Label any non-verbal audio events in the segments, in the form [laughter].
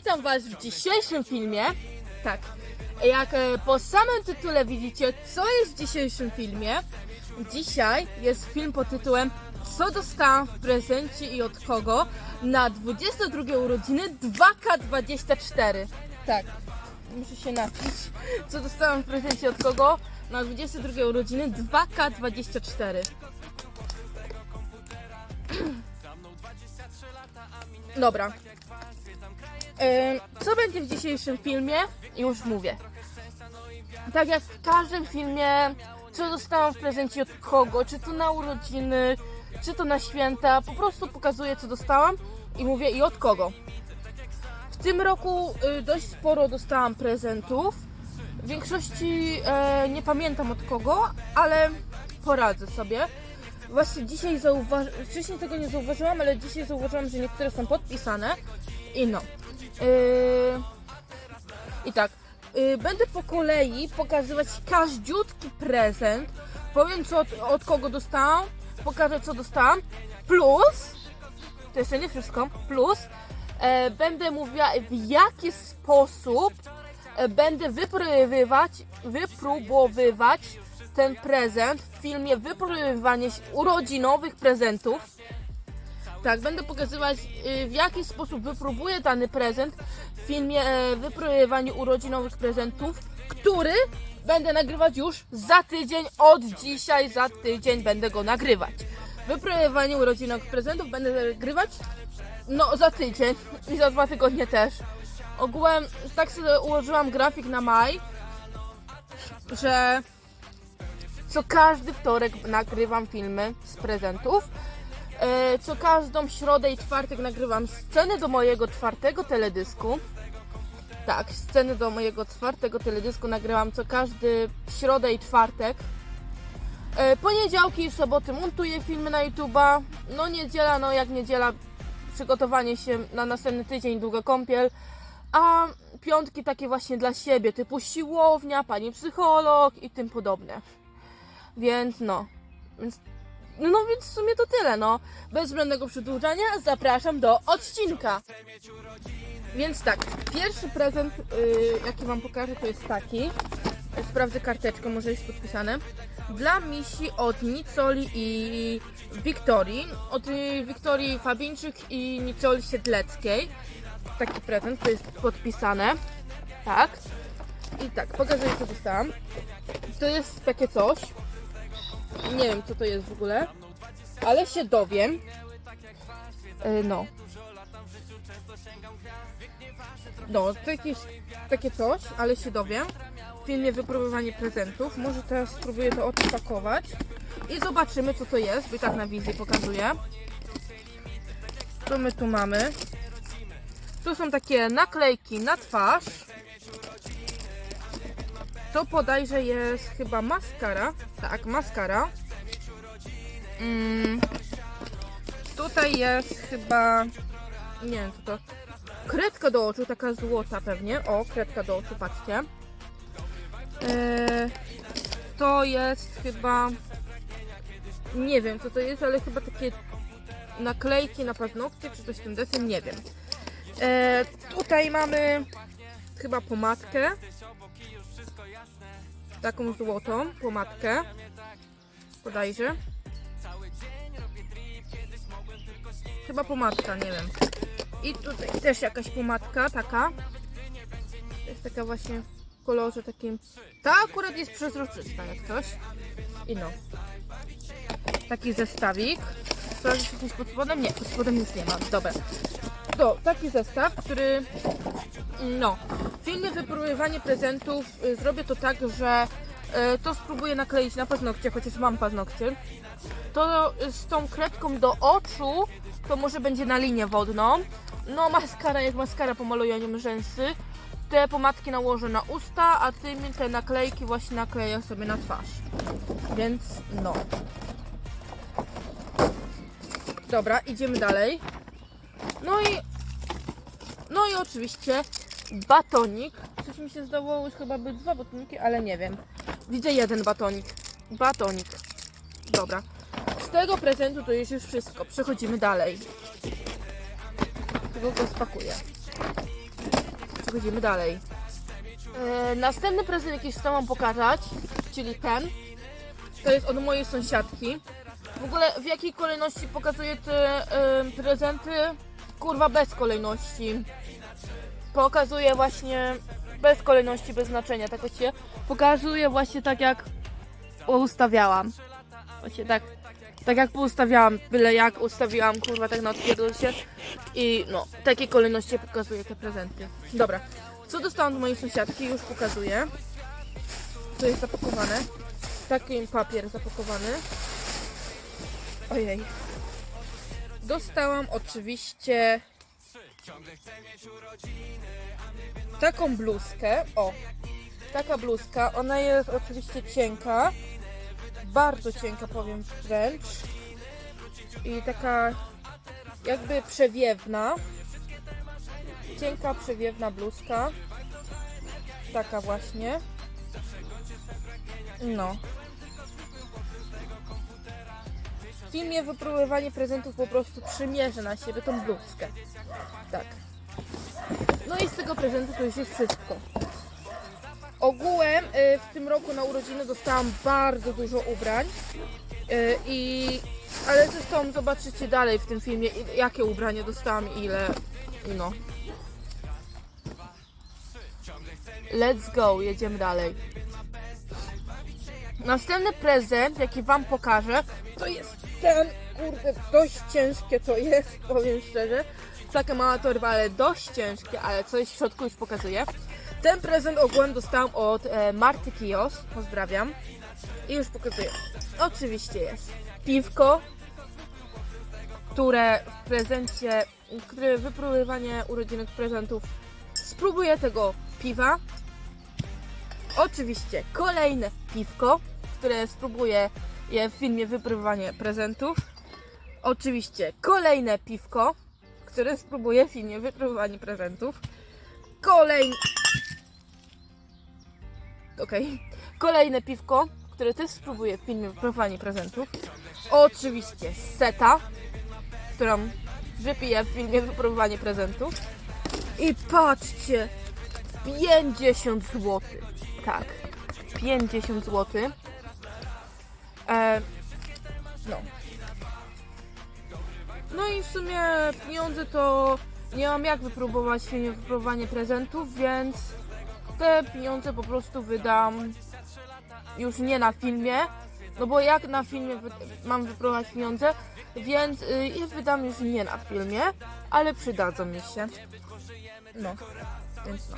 witam Was w dzisiejszym filmie. Tak, jak e, po samym tytule widzicie, co jest w dzisiejszym filmie. Dzisiaj jest film pod tytułem Co dostałam w prezencie i od kogo na 22 urodziny 2K24. Tak, muszę się napić. Co dostałam w prezencie od kogo na 22 urodziny 2K24. [clears throat] Dobra. Co będzie w dzisiejszym filmie? Już mówię. Tak jak w każdym filmie, co dostałam w prezencie od kogo, czy to na urodziny, czy to na święta, po prostu pokazuję co dostałam i mówię i od kogo. W tym roku y, dość sporo dostałam prezentów. W większości e, nie pamiętam od kogo, ale poradzę sobie. Właśnie dzisiaj zauważyłam, wcześniej tego nie zauważyłam, ale dzisiaj zauważyłam, że niektóre są podpisane. I no. Yy... I tak. Yy, będę po kolei pokazywać każdziutki prezent. Powiem co od, od kogo dostałam. Pokażę co dostałam. Plus. To jeszcze nie wszystko. Plus. E, będę mówiła w jaki sposób e, będę wypróbowywać, wypróbowywać ten prezent w filmie wypróbowywanie urodzinowych prezentów. Tak, będę pokazywać y, w jaki sposób wypróbuję dany prezent w filmie e, wypróbowywanie urodzinowych prezentów, który będę nagrywać już za tydzień, od dzisiaj za tydzień będę go nagrywać. Wypróbowywanie urodzinowych prezentów będę nagrywać no za tydzień i za dwa tygodnie też. Ogółem tak sobie ułożyłam grafik na maj, że co każdy wtorek nagrywam filmy z prezentów. E, Co każdą środę i czwartek nagrywam sceny do mojego czwartego teledysku. Tak, sceny do mojego czwartego teledysku nagrywam co każdy środę i czwartek. E, Poniedziałki i soboty montuję filmy na YouTube'a. No niedziela, no jak niedziela, przygotowanie się na następny tydzień, długa kąpiel. A piątki takie właśnie dla siebie, typu siłownia, pani psycholog i tym podobne. Więc no, więc, no więc w sumie to tyle, no. Bez zbędnego przedłużania zapraszam do odcinka. Więc tak, pierwszy prezent, yy, jaki Wam pokażę, to jest taki. Sprawdzę karteczkę, może jest podpisane. Dla misi od Nicoli i Wiktorii. Od y, Wiktorii Fabińczyk i Nicoli Siedleckiej. Taki prezent, to jest podpisane. Tak. I tak, pokazuję co dostałam. To jest takie coś. Nie wiem co to jest w ogóle, ale się dowiem. E, No. No, to jakieś takie coś, ale się dowiem. W filmie wypróbowanie prezentów. Może teraz spróbuję to odpakować i zobaczymy co to jest, bo i tak na wizji pokazuję. Co my tu mamy? Tu są takie naklejki na twarz. To podajże jest chyba maskara. Tak, maskara. Mm. Tutaj jest chyba. Nie wiem co to. Kredka do oczu, taka złota pewnie. O, kredka do oczu, patrzcie. Eee, to jest chyba. Nie wiem co to jest, ale chyba takie naklejki na paznokcie, czy coś w tym deseń, nie wiem. Eee, tutaj mamy chyba pomadkę taką złotą pomadkę. Podajże. Chyba pomadka, nie wiem. I tutaj też jakaś pomadka, taka. Jest taka właśnie w kolorze takim. Ta akurat jest przezroczysta, jak coś. I no. Taki zestawik. Sprawdzić, coś pod spodem? Nie, pod spodem już nie ma. Dobra. To taki zestaw, który no, w filmie wypróbowywanie prezentów y, zrobię to tak, że y, to spróbuję nakleić na paznokcie, chociaż mam paznokcie. To z tą kredką do oczu, to może będzie na linię wodną. No, maskara jak maskara pomaluję nią rzęsy. Te pomadki nałożę na usta, a tymi te naklejki właśnie nakleję sobie na twarz. Więc no. Dobra, idziemy dalej. No i no i oczywiście batonik. Coś mi się zdawało już chyba być dwa batoniki, ale nie wiem. Widzę jeden batonik. Batonik. Dobra. Z tego prezentu to jest już wszystko. Przechodzimy dalej. Tego go spakuję. przechodzimy dalej. E, następny prezent, jaki chcę wam pokazać, czyli ten, to jest od mojej sąsiadki. W ogóle w jakiej kolejności pokazuję te e, prezenty? Kurwa, bez kolejności. Pokazuję właśnie bez kolejności, bez znaczenia. Tak właśnie pokazuję właśnie tak jak ustawiałam. Właśnie tak, tak jak poustawiałam, byle jak ustawiłam, kurwa, tak na się. I no, w takiej kolejności pokazuję te prezenty. Dobra, co dostałam od mojej sąsiadki, już pokazuję. To jest zapakowane. Taki papier zapakowany. Ojej. Dostałam oczywiście taką bluzkę. O, taka bluzka. Ona jest oczywiście cienka. Bardzo cienka, powiem wręcz. I taka jakby przewiewna. Cienka, przewiewna bluzka. Taka właśnie. No. W filmie wypróbowanie prezentów po prostu przymierzę na siebie tą bluzkę. Tak. No i z tego prezentu to już jest wszystko. Ogółem y, w tym roku na urodziny dostałam bardzo dużo ubrań. Y, I ale zresztą zobaczycie dalej w tym filmie, jakie ubrania dostałam i ile. No. Let's go, jedziemy dalej. Następny prezent, jaki wam pokażę, to jest ten, kurde, dość ciężkie to jest, [laughs] powiem szczerze. Taka mała torba, ale dość ciężkie, ale coś w środku już pokazuję. Ten prezent ogółem dostałam od e, Marty Kios, pozdrawiam. I już pokazuję. Oczywiście jest piwko, które w prezencie, które wypróbowanie urodzinnych prezentów spróbuję tego piwa. Oczywiście kolejne piwko, które spróbuję w filmie wypróbowanie prezentów. Oczywiście kolejne piwko, które spróbuję w filmie wypróbowanie prezentów. Kolejne... Okej. Kolejne piwko, które też spróbuję w filmie wypróbowanie prezentów. Oczywiście seta, którą wypiję w filmie wypróbowanie prezentów. I patrzcie, 50 zł. Tak, 50 zł. E, no. No i w sumie pieniądze to nie mam jak wypróbować wypróbowanie prezentów, więc te pieniądze po prostu wydam już nie na filmie, no bo jak na filmie mam wypróbować pieniądze, więc y, je wydam już nie na filmie, ale przydadzą mi się. No, więc no.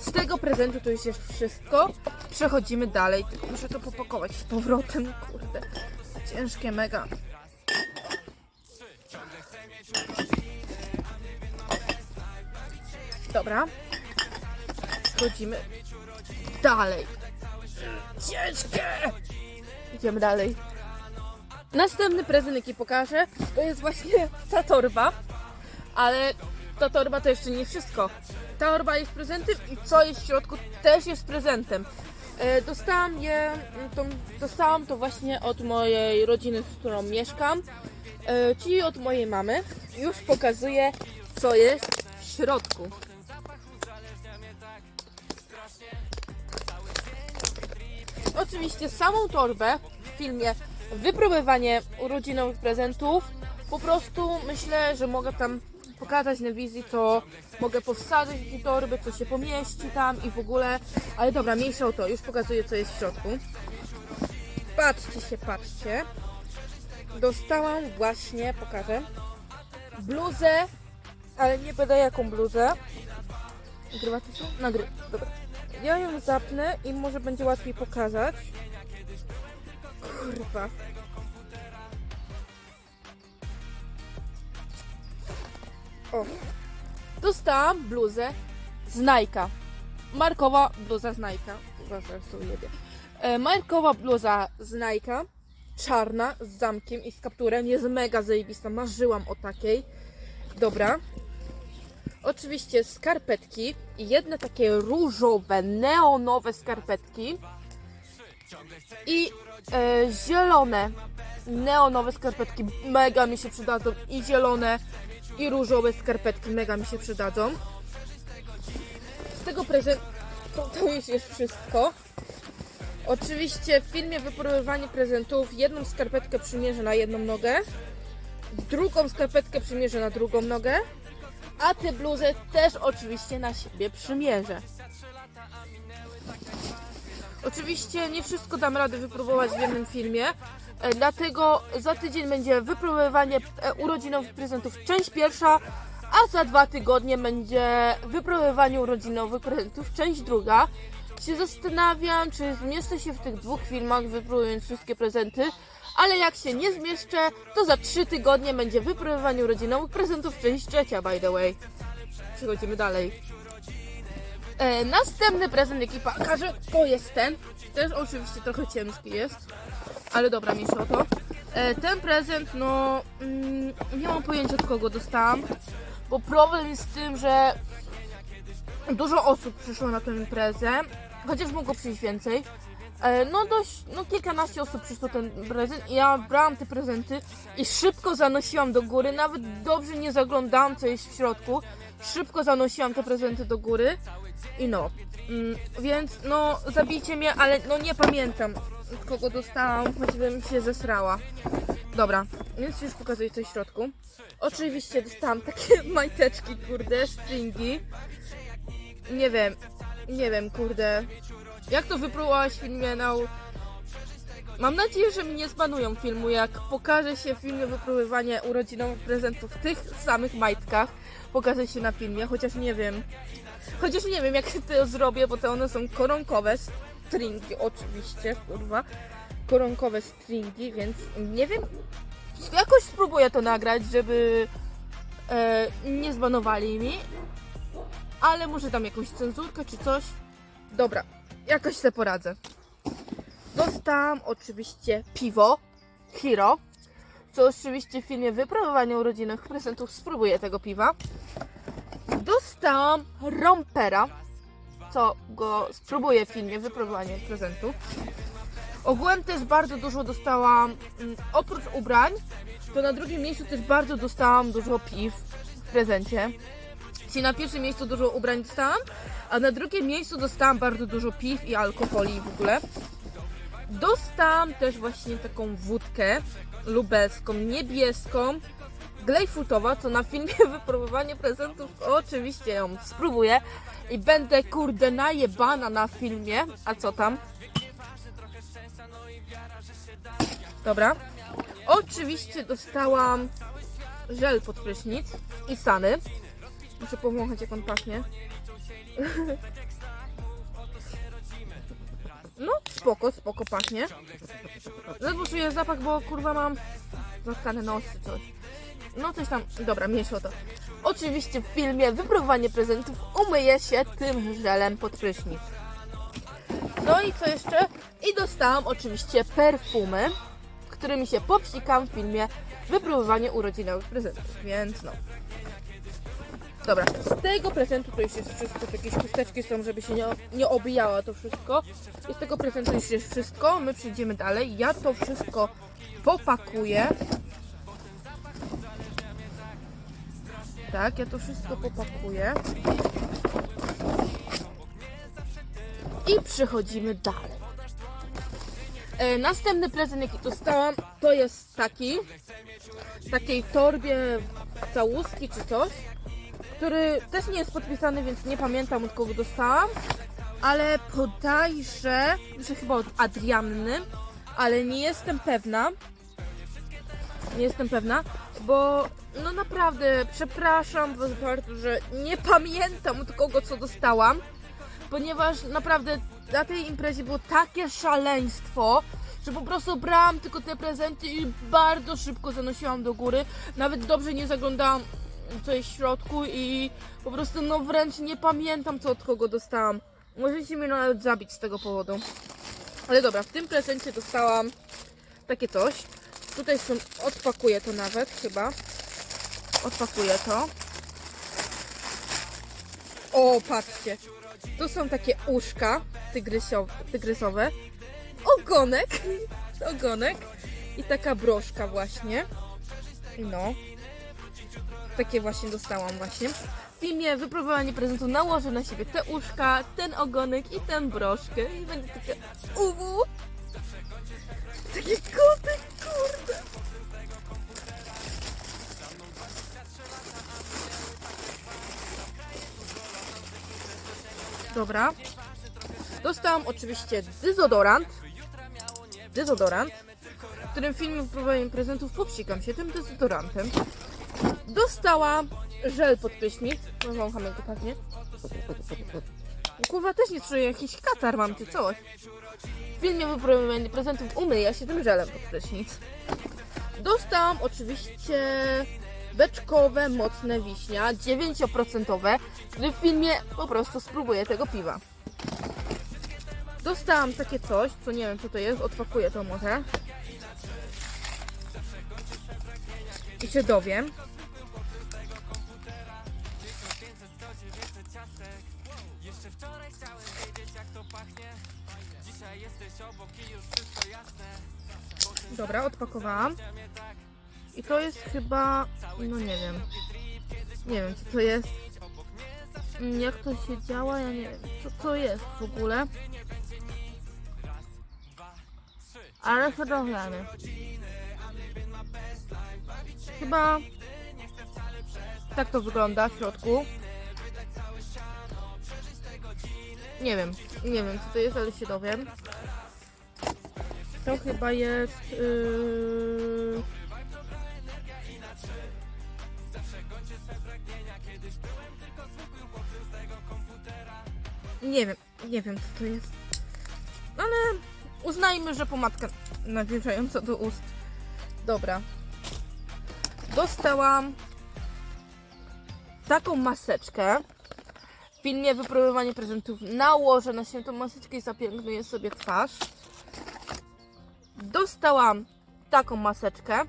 Z tego prezentu to już jest wszystko. Przechodzimy dalej. Tylko muszę to popakować z powrotem, kurde. Ciężkie mega. Dobra. Przechodzimy dalej. Ciężkie! Idziemy dalej. Następny prezent, jaki pokażę, to jest właśnie ta torba. Ale ta torba to jeszcze nie wszystko. Ta torba jest prezentem i co jest w środku też jest prezentem. E, Dostałam je, to, dostałam to właśnie od mojej rodziny, z którą mieszkam, e, czyli od mojej mamy. Już pokazuję, co jest w środku. Oczywiście samą torbę w filmie wypróbowanie urodzinowych prezentów po prostu myślę, że mogę tam pokazać na wizji, co mogę powsadzić do torby, co się pomieści tam i w ogóle. Ale dobra, mniejsza o to, już pokazuję co jest w środku. Patrzcie się, patrzcie. Dostałam właśnie, pokażę, bluzę, ale nie będę jaką bluzę. Nagrywa to się? Nagry. Dobra. Ja ją zapnę i może będzie łatwiej pokazać. Kurwa. Dostałam bluzę z Nike'a. Markowa bluza z Nike'a. Zaraz to ujebie. E, markowa bluza z Nike'a. Czarna, z zamkiem i z kapturem. Jest mega zajebista. Marzyłam o takiej. Dobra. Oczywiście skarpetki i jedne takie różowe, neonowe skarpetki i e, zielone, neonowe skarpetki mega mi się przydadzą i zielone i różowe skarpetki mega mi się przydadzą. tego prezentu to już jest wszystko. Oczywiście w filmie wypróbowanie prezentów jedną skarpetkę przymierzę na jedną nogę, drugą skarpetkę przymierzę na drugą nogę, a tę bluzę też oczywiście na siebie przymierzę. Oczywiście nie wszystko dam radę wypróbować w jednym filmie, e, dlatego za tydzień będzie wypróbowanie e, urodzinowych prezentów część pierwsza, a za dwa tygodnie będzie wypróbowanie urodzinowych prezentów część druga. Się zastanawiam, czy zmieszczę się w tych dwóch filmach, wypróbując wszystkie prezenty, ale jak się nie zmieszczę, to za trzy tygodnie będzie wypróbowanie urodzinowych prezentów część trzecia, by the way. Przechodzimy dalej. E, następny prezent, jaki pokażę, to jest ten. Też oczywiście trochę ciężki jest, ale dobra, mniejsza o to. E, ten prezent, no, mm, nie mam pojęcia od kogo dostałam, bo problem jest z tym, że dużo osób przyszło na tę imprezę, chociaż mogło przyjść więcej. E, No dość, no kilkanaście osób przyszło ten prezent i ja brałam te prezenty i szybko zanosiłam do góry, nawet dobrze nie zaglądałam co jest w środku. Szybko zanosiłam te prezenty do góry i no, mm, więc no zabijcie mnie, ale no nie pamiętam kogo dostałam, choćbym się zesrała. Dobra, więc już pokazuję co jest w środku. Oczywiście dostałam takie [laughs] majteczki, kurde, stringi. Nie wiem, nie wiem, kurde. Jak to wypróbowałaś w filmie na... Mam nadzieję, że mi nie zbanują filmu, jak pokaże się w filmie wypróbowanie urodzinowych prezentów w tych samych majtkach. Pokaże się na filmie, chociaż nie wiem. Chociaż nie wiem, jak to zrobię, bo to one są koronkowe stringi, oczywiście, kurwa. Koronkowe stringi, więc nie wiem. Jakoś spróbuję to nagrać, żeby e, nie zbanowali mi. Ale może tam jakąś cenzurkę czy coś. Dobra, jakoś sobie poradzę. Dostałam oczywiście piwo Hero, co oczywiście w filmie wypróbowania urodzinnych prezentów spróbuję tego piwa. Dostałam rompera, co go spróbuję w filmie wypróbowania prezentów. Ogółem też bardzo dużo dostałam, mm, oprócz ubrań, to na drugim miejscu też bardzo dostałam dużo piw w prezencie. Czyli na pierwszym miejscu dużo ubrań dostałam, a na drugim miejscu dostałam bardzo dużo piw i alkoholi w ogóle. Dostałam też właśnie taką wódkę lubelską, niebieską, glejfutowa, co na filmie [laughs] wypróbowanie prezentów oczywiście ją spróbuję i będę kurde najebana na filmie, a co tam? Dobra. Oczywiście dostałam żel pod prysznic i sany. Muszę powąchać jak on pachnie. [laughs] No, spoko, spoko pachnie. Ledwo zapach, bo kurwa mam zatkane nos czy coś. No coś tam, dobra, mniejsza o to. Oczywiście w filmie wypróbowanie prezentów umyję się tym żelem pod prysznic. No i co jeszcze? I dostałam oczywiście perfumy, którymi się popsikam w filmie wypróbowanie urodzinowych prezentów, więc no. Dobra, z tego prezentu to już jest wszystko, jakieś chusteczki są, żeby się nie, nie obijało to wszystko. I z tego prezentu już jest wszystko, my przejdziemy dalej. Ja to wszystko popakuję. Tak, ja to wszystko popakuję. I przechodzimy dalej. E, następny prezent, jaki dostałam, to jest taki. W takiej torbie całuski czy coś który też nie jest podpisany, więc nie pamiętam od kogo dostałam, ale podajże, że chyba od Adrianny, ale nie jestem pewna. Nie jestem pewna, bo no naprawdę przepraszam Was bardzo, że nie pamiętam od kogo co dostałam, ponieważ naprawdę na tej imprezie było takie szaleństwo, że po prostu brałam tylko te prezenty i bardzo szybko zanosiłam do góry. Nawet dobrze nie zaglądałam co jest w środku i po prostu no wręcz nie pamiętam co od kogo dostałam. Możecie mnie nawet zabić z tego powodu. Ale dobra, w tym prezencie dostałam takie coś. Tutaj są, odpakuję to nawet chyba. Odpakuję to. O, patrzcie. Tu są takie uszka tygrysiowe, tygrysowe. Ogonek. [laughs] Ogonek. I taka broszka właśnie. No takie właśnie dostałam właśnie. w filmie wypróbowanie prezentu nałożę na siebie te uszka, ten ogonek i tę broszkę i będzie takie uwu. Taki kotek, kurde. Dobra. Dostałam oczywiście dezodorant. Dezodorant. W którym filmie wypróbowaniu prezentów popsikam się tym dezodorantem. Dostałam żel pod prysznic. No jak go pachnie. Kurwa, też nie czuję, jakiś katar mam czy coś. W filmie wypróbowanie prezentów umyję się tym żelem pod prysznic. Dostałam oczywiście beczkowe, mocne wiśnia, 9%, gdy w filmie po prostu spróbuję tego piwa. Dostałam takie coś, co nie wiem co to jest, odpakuję to może. I się dowiem. Dobra, odpakowałam. I to jest chyba, no nie wiem. Nie wiem co to jest. Mm, Jak to się działa, ja nie wiem. Co to jest w ogóle. Ale dowiemy. Chyba tak to wygląda w środku. Nie wiem, nie wiem co to jest, ale się dowiem. To chyba jest. Yy... Nie wiem, nie wiem co to jest. Ale uznajmy, że pomadka nawilżająca do ust. Dobra. Dostałam taką maseczkę. W filmie wypróbowanie prezentów nałożę na siebie tą maseczkę i zapięknuję sobie twarz. Dostałam taką maseczkę.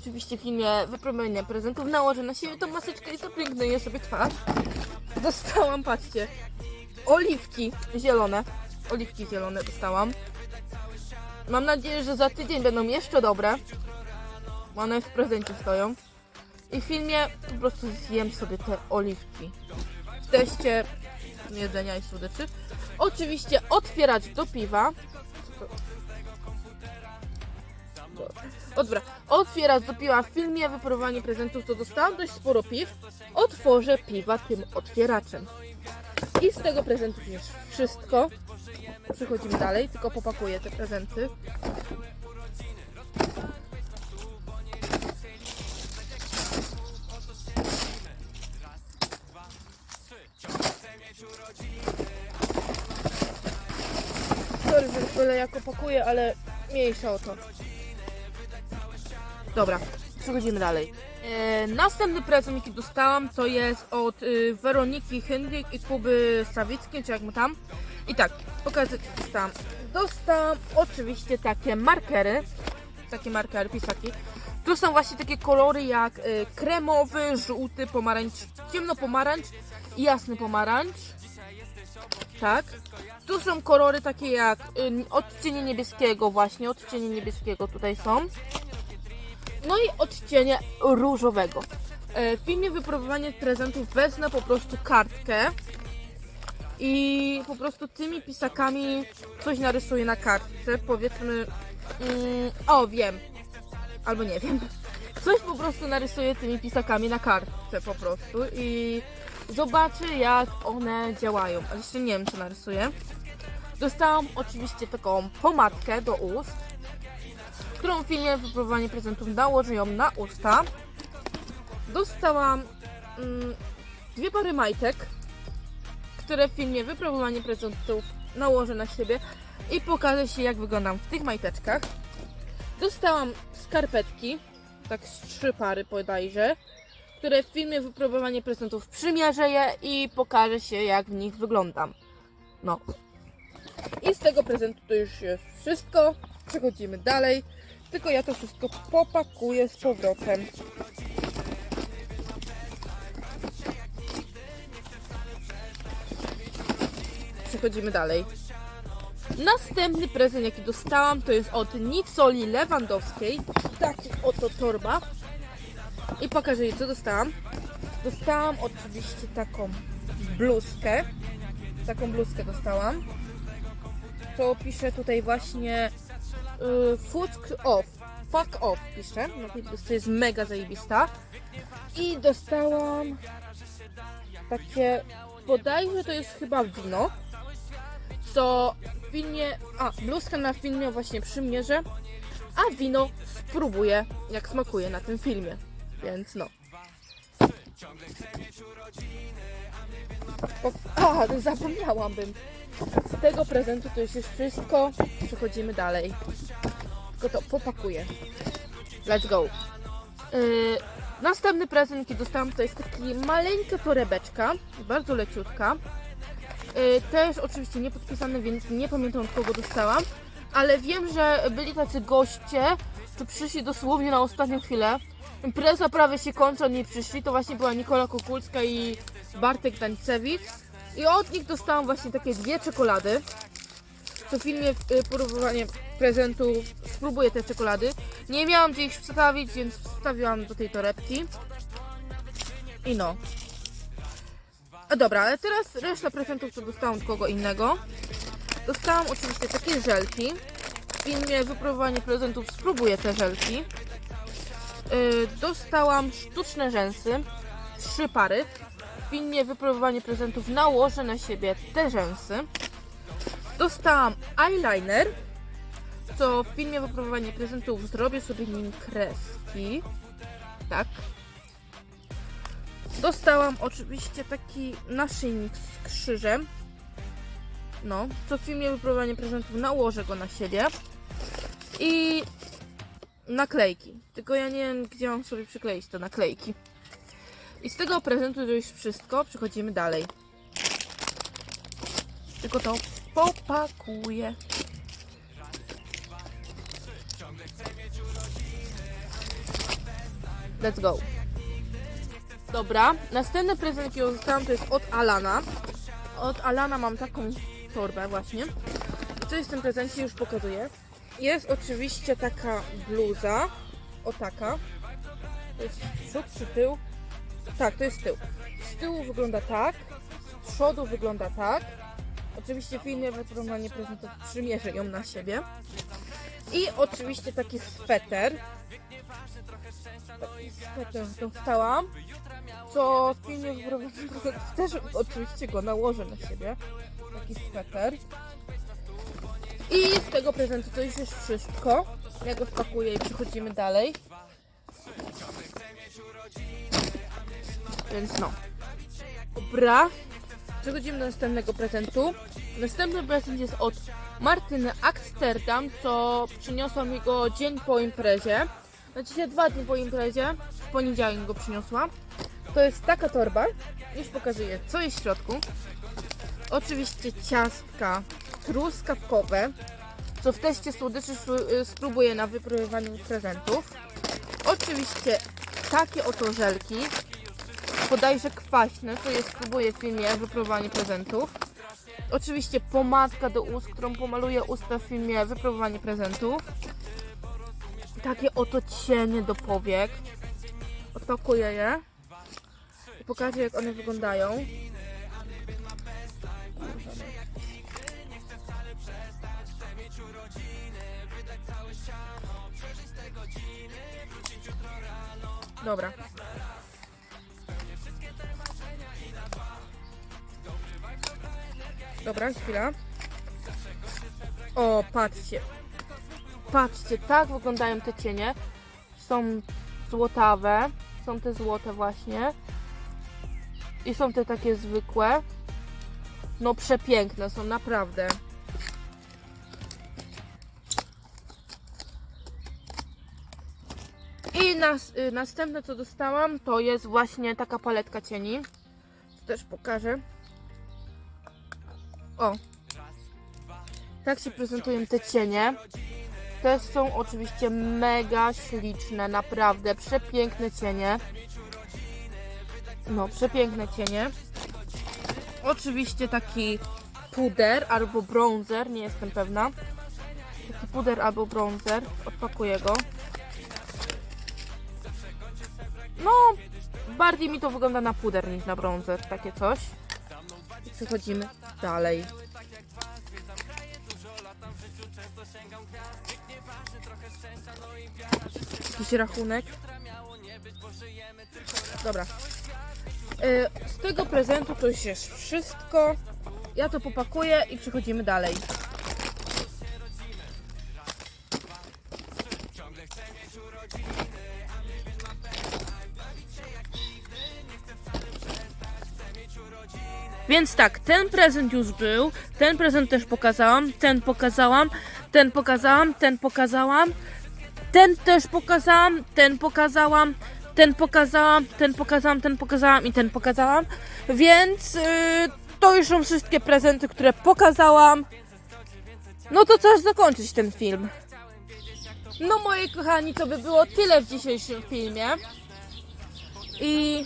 Oczywiście w filmie wypróbowanie prezentów nałożę na siebie tą maseczkę i zapięknuję sobie twarz. Dostałam, patrzcie, oliwki zielone. Oliwki zielone dostałam. Mam nadzieję, że za tydzień będą jeszcze dobre. One w prezencie stoją. I w filmie po prostu zjem sobie te oliwki. W teście jedzenia i słodyczy. Oczywiście otwierać do piwa. Dobra, otwierać do piwa w filmie wypróbowanie prezentów to dostałam dość sporo piw. Otworzę piwa tym otwieraczem. I z tego prezentu już wszystko. Przechodzimy dalej, tylko popakuję te prezenty. Sorry, że tyle jak opakuję, ale mniejsza o to. Dobra, przechodzimy dalej. E, następny prezent, jaki dostałam, to jest od y, Weroniki Henryk i Kuby Sawickiej, czy jak mu tam. I tak, pokażę co dostałam. Dostałam oczywiście takie markery, takie markery, pisaki. Tu są właśnie takie kolory jak y, kremowy, żółty, pomarańcz, ciemnopomarańcz i jasny pomarańcz. Tak. Tu są kolory takie jak y, odcienie niebieskiego właśnie, odcienie niebieskiego tutaj są. No i odcienie różowego. E, W filmie wypróbowanie prezentów wezmę po prostu kartkę i po prostu tymi pisakami coś narysuję na kartce. Powiedzmy, mm, o wiem, albo nie wiem. Coś po prostu narysuję tymi pisakami na kartce po prostu i zobaczę jak one działają. Ale jeszcze nie wiem co narysuję. Dostałam oczywiście taką pomadkę do ust którą filmie wypróbowanie prezentów nałożę ją na usta. Dostałam mm, dwie pary majtek, które w filmie wypróbowanie prezentów nałożę na siebie i pokażę się jak wyglądam w tych majteczkach. Dostałam skarpetki, tak z trzy pary bodajże, które w filmie wypróbowanie prezentów przymierzę je i pokażę się jak w nich wyglądam. No. I z tego prezentu to już jest wszystko. Przechodzimy dalej. Tylko ja to wszystko popakuję z powrotem. Przechodzimy dalej. Następny prezent, jaki dostałam, to jest od Nicoli Lewandowskiej. Taki oto torba. I pokażę jej, co dostałam. Dostałam oczywiście taką bluzkę. Taką bluzkę dostałam. To pisze tutaj właśnie y, food off. Fuck off pisze. No bluzce jest mega zajebista. I dostałam takie, bodajże to jest chyba wino, co w filmie, a bluzka na filmie właśnie przymierzę, a wino spróbuję jak smakuje na tym filmie, więc no. Po, a, zapomniałabym. Z tego prezentu to już jest wszystko. Przechodzimy dalej. Tylko to popakuję. Let's go. Yy, następny prezent, jaki dostałam, to jest taki maleńka torebeczka. Bardzo leciutka. Yy, też oczywiście nie podpisany, więc nie pamiętam od kogo dostałam. Ale wiem, że byli tacy goście, którzy przyszli dosłownie na ostatnią chwilę. Impreza prawie się kończy, oni przyszli. To właśnie była Nikola Kukulska i Bartek Dańcewicz. I od nich dostałam właśnie takie dwie czekolady. Co filmie y, porównywanie prezentu spróbuję te czekolady. Nie miałam gdzie ich wstawić, więc wstawiłam do tej torebki. I no. A dobra, ale teraz reszta prezentów to dostałam od kogo innego. Dostałam oczywiście takie żelki. W filmie wypróbowanie prezentów spróbuję te żelki. Yy, dostałam sztuczne rzęsy. Trzy pary. Filmie wypróbowanie prezentów nałożę na siebie te rzęsy. Dostałam eyeliner, co w filmie wypróbowanie prezentów zrobię sobie nim kreski. Tak. Dostałam oczywiście taki naszyjnik z krzyżem. No, co w filmie wypróbowanie prezentów nałożę go na siebie. I naklejki. Tylko ja nie wiem, gdzie mam sobie przykleić te naklejki. I z tego prezentu to już wszystko. Przechodzimy dalej. Tylko to popakuję. Let's go. Dobra, następny prezent, jaki dostałam, to jest od Alana. Od Alana mam taką torbę właśnie. I co jest w tym prezencie, już pokazuję. Jest oczywiście taka bluza. O taka. To jest przód czy tył? Tak, to jest tył. Z tyłu wygląda tak. Z przodu wygląda tak. Oczywiście w filmie wypróbowanie prezentów przymierzę ją na siebie. I oczywiście taki sweter. Taki sweter dostałam. Co w filmie [laughs] też oczywiście go nałożę na siebie. Taki sweter. I z tego prezentu to już jest wszystko. Ja go spakuję i przechodzimy dalej. Więc no. Dobra. Przechodzimy do następnego prezentu. Następny prezent jest od Martyny Amsterdam, co przyniosła mi go dzień po imprezie. Znaczy dwa dni po imprezie. W poniedziałek go przyniosła. To jest taka torba. Już pokazuję, co jest w środku. Oczywiście ciastka truskawkowe, co w teście słodyczy y, spróbuję na wypróbowaniu prezentów. Oczywiście takie oto żelki, bodajże kwaśne, to je spróbuję w filmie wypróbowanie prezentów. Oczywiście pomadka do ust, którą pomaluję usta w filmie wypróbowanie prezentów. Takie oto cienie do powiek. Odpakuję je i pokażę jak one wyglądają. Dobra. Dobra, chwila. O, patrzcie. Patrzcie, tak wyglądają te cienie. Są złotawe. Są te złote właśnie. I są te takie zwykłe. No przepiękne są, naprawdę. I nas, y, następne co dostałam to jest właśnie taka paletka cieni. Też pokażę. O. Tak się prezentują te cienie. Te są oczywiście mega śliczne, naprawdę przepiękne cienie. No, przepiękne cienie. Oczywiście taki puder albo bronzer, nie jestem pewna. Taki puder albo bronzer. Odpakuję go. No, bardziej mi to wygląda na puder niż na bronzer, takie coś. I przechodzimy dalej. Jakiś rachunek. Dobra. Y, Z tego prezentu to już jest wszystko. Ja to popakuję i przechodzimy dalej. Więc tak, ten prezent już był, ten prezent też pokazałam, ten pokazałam, ten pokazałam, ten pokazałam, ten też pokazałam, ten pokazałam, ten pokazałam, ten pokazałam, ten pokazałam i ten pokazałam. Więc yy, to już są wszystkie prezenty, które pokazałam. No to czas zakończyć ten film. No moi kochani, to by było tyle w dzisiejszym filmie. I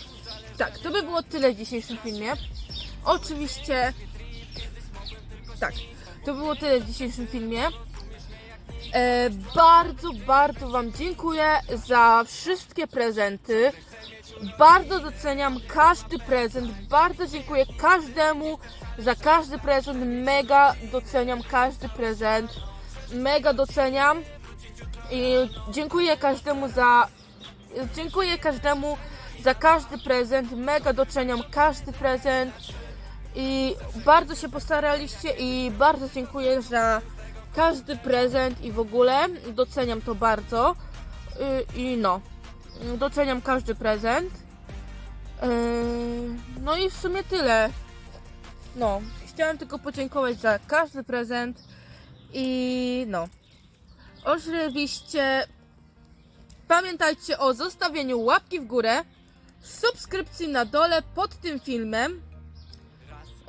tak, to by było tyle w dzisiejszym filmie. Oczywiście tak, to było tyle w dzisiejszym filmie. E, bardzo, bardzo Wam dziękuję za wszystkie prezenty. Bardzo doceniam każdy prezent. Bardzo dziękuję każdemu za każdy prezent. Mega doceniam każdy prezent. Mega doceniam. I dziękuję każdemu za. Dziękuję każdemu za każdy prezent. Mega doceniam każdy prezent. I bardzo się postaraliście i bardzo dziękuję za każdy prezent i w ogóle doceniam to bardzo. I, i no, doceniam każdy prezent. Yy, No i w sumie tyle. No, chciałem tylko podziękować za każdy prezent i no. Oczywiście pamiętajcie o zostawieniu łapki w górę, subskrypcji na dole pod tym filmem.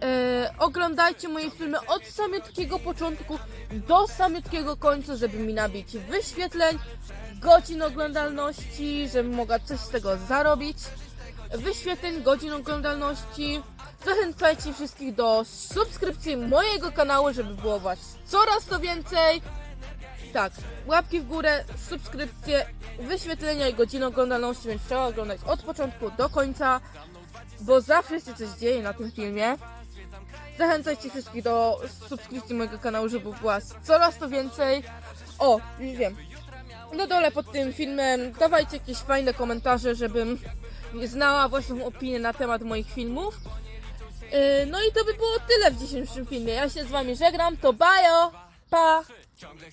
E, oglądajcie moje filmy od samiutkiego początku do samiutkiego końca, żeby mi nabić wyświetleń, godzin oglądalności, żebym mogła coś z tego zarobić. Wyświetleń, godzin oglądalności. Zachęcajcie wszystkich do subskrypcji mojego kanału, żeby było was coraz to więcej. Tak, łapki w górę, subskrypcje, wyświetlenia i godziny oglądalności, więc trzeba oglądać od początku do końca, bo zawsze się coś dzieje na tym filmie. Zachęcajcie wszystkich do subskrypcji mojego kanału, żeby była coraz to więcej. O, nie wiem. Na dole pod tym filmem dawajcie jakieś fajne komentarze, żebym znała własną opinię na temat moich filmów. Yy, no i to by było tyle w dzisiejszym filmie. Ja się z wami żegnam, to bajo, pa! Ciągle